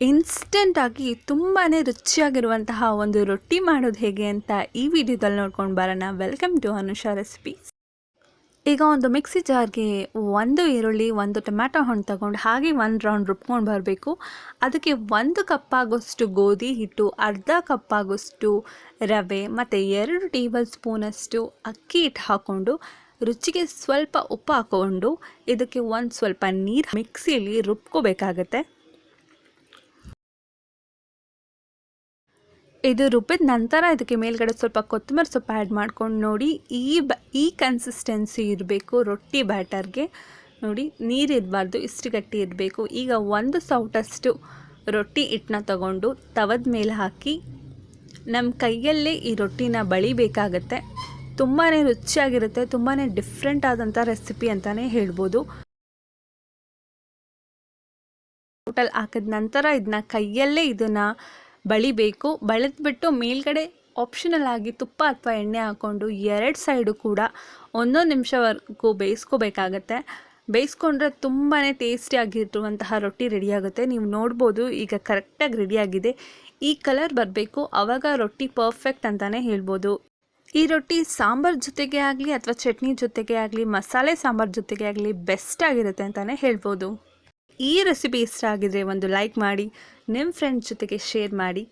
ಇನ್ಸ್ಟೆಂಟಾಗಿ ತುಂಬಾ ರುಚಿಯಾಗಿರುವಂತಹ ಒಂದು ರೊಟ್ಟಿ ಮಾಡೋದು ಹೇಗೆ ಅಂತ ಈ ವಿಡಿಯೋದಲ್ಲಿ ನೋಡ್ಕೊಂಡು ಬರೋಣ. ವೆಲ್ಕಮ್ ಟು ಅನುಷಾ ರೆಸಿಪೀಸ್ ಈಗ ಒಂದು ಮಿಕ್ಸಿ ಜಾರ್ಗೆ ಒಂದು ಈರುಳ್ಳಿ, ಒಂದು ಟೊಮ್ಯಾಟೊ ಹಣ್ಣು ತಗೊಂಡು ಹಾಗೆ ಒಂದು ರೌಂಡ್ ರುಬ್ಕೊಂಡು ಬರಬೇಕು. ಅದಕ್ಕೆ ಒಂದು ಕಪ್ಪಾಗೋಷ್ಟು ಗೋಧಿ ಹಿಟ್ಟು, ಅರ್ಧ ಕಪ್ಪಾಗೋಷ್ಟು ರವೆ, ಮತ್ತು ಎರಡು ಟೇಬಲ್ ಸ್ಪೂನಷ್ಟು ಅಕ್ಕಿ ಹಿಟ್ಟು ಹಾಕ್ಕೊಂಡು ರುಚಿಗೆ ಸ್ವಲ್ಪ ಉಪ್ಪು ಹಾಕ್ಕೊಂಡು ಇದಕ್ಕೆ ಒಂದು ಸ್ವಲ್ಪ ನೀರು ಮಿಕ್ಸಿಯಲ್ಲಿ ರುಬ್ಕೋಬೇಕಾಗತ್ತೆ. ಇದು ರುಬ್ಬಿದ ನಂತರ ಇದಕ್ಕೆ ಮೇಲ್ಗಡೆ ಸ್ವಲ್ಪ ಕೊತ್ತಂಬರಿ ಸೊಪ್ಪು ಆ್ಯಡ್ ಮಾಡ್ಕೊಂಡು ನೋಡಿ, ಈ ಬ, ಈ ಕನ್ಸಿಸ್ಟೆನ್ಸಿ ಇರಬೇಕು ರೊಟ್ಟಿ ಬ್ಯಾಟರ್ಗೆ ನೋಡಿ, ನೀರು ಇರಬಾರ್ದು, ಇಷ್ಟು ಗಟ್ಟಿ ಇರಬೇಕು. ಈಗ ಒಂದು ಸೌಟಷ್ಟು ರೊಟ್ಟಿ ಹಿಟ್ಟನ್ನ ತಗೊಂಡು ತವದ ಮೇಲೆ ಹಾಕಿ ನಮ್ಮ ಕೈಯಲ್ಲೇ ಈ ರೊಟ್ಟಿನ ಬಳಿಬೇಕಾಗತ್ತೆ ತುಂಬಾ ರುಚಿಯಾಗಿರುತ್ತೆ ತುಂಬಾ ಡಿಫ್ರೆಂಟ್ ಆದಂಥ ರೆಸಿಪಿ ಅಂತಲೇ ಹೇಳ್ಬೋದು. ಹಾಕಿದ ನಂತರ ಇದನ್ನ ಕೈಯಲ್ಲೇ ಇದನ್ನು ಬಳಿಬೇಕು. ಬಳಿದ್ಬಿಟ್ಟು ಮೇಲ್ಗಡೆ ಆಪ್ಷನಲ್ ಆಗಿ ತುಪ್ಪ ಅಥವಾ ಎಣ್ಣೆ ಹಾಕ್ಕೊಂಡು ಎರಡು ಸೈಡು ಕೂಡ ಒಂದೊಂದು ನಿಮಿಷವರೆಗೂ ಬೇಯಿಸ್ಕೋಬೇಕಾಗತ್ತೆ. ಬೇಯಿಸ್ಕೊಂಡ್ರೆ ತುಂಬಾ ಟೇಸ್ಟಿಯಾಗಿರುವಂತಹ ರೊಟ್ಟಿ ರೆಡಿಯಾಗುತ್ತೆ ನೀವು ನೋಡ್ಬೋದು ಈಗ ಕರೆಕ್ಟಾಗಿ ರೆಡಿಯಾಗಿದೆ ಈ ಕಲರ್ ಬರಬೇಕು. ಆವಾಗ ರೊಟ್ಟಿ ಪರ್ಫೆಕ್ಟ್ ಅಂತಲೇ ಹೇಳ್ಬೋದು. ಈ ರೊಟ್ಟಿ ಸಾಂಬಾರ್ ಜೊತೆಗೆ ಆಗಲಿ ಅಥವಾ ಚಟ್ನಿ ಜೊತೆಗೆ ಆಗಲಿ, ಮಸಾಲೆ ಸಾಂಬಾರ್ ಜೊತೆಗೆ ಆಗಲಿ ಬೆಸ್ಟ್ ಆಗಿರುತ್ತೆ ಅಂತಲೇ ಹೇಳ್ಬೋದು. ಈ ರೆಸಿಪಿ ಇಷ್ಟ ಆಗಿದ್ರೆ ಒಂದು ಲೈಕ್ ಮಾಡಿ ನಿಮ್ಮ ಫ್ರೆಂಡ್ಸ್ ಜೊತೆಗೆ ಶೇರ್ ಮಾಡಿ.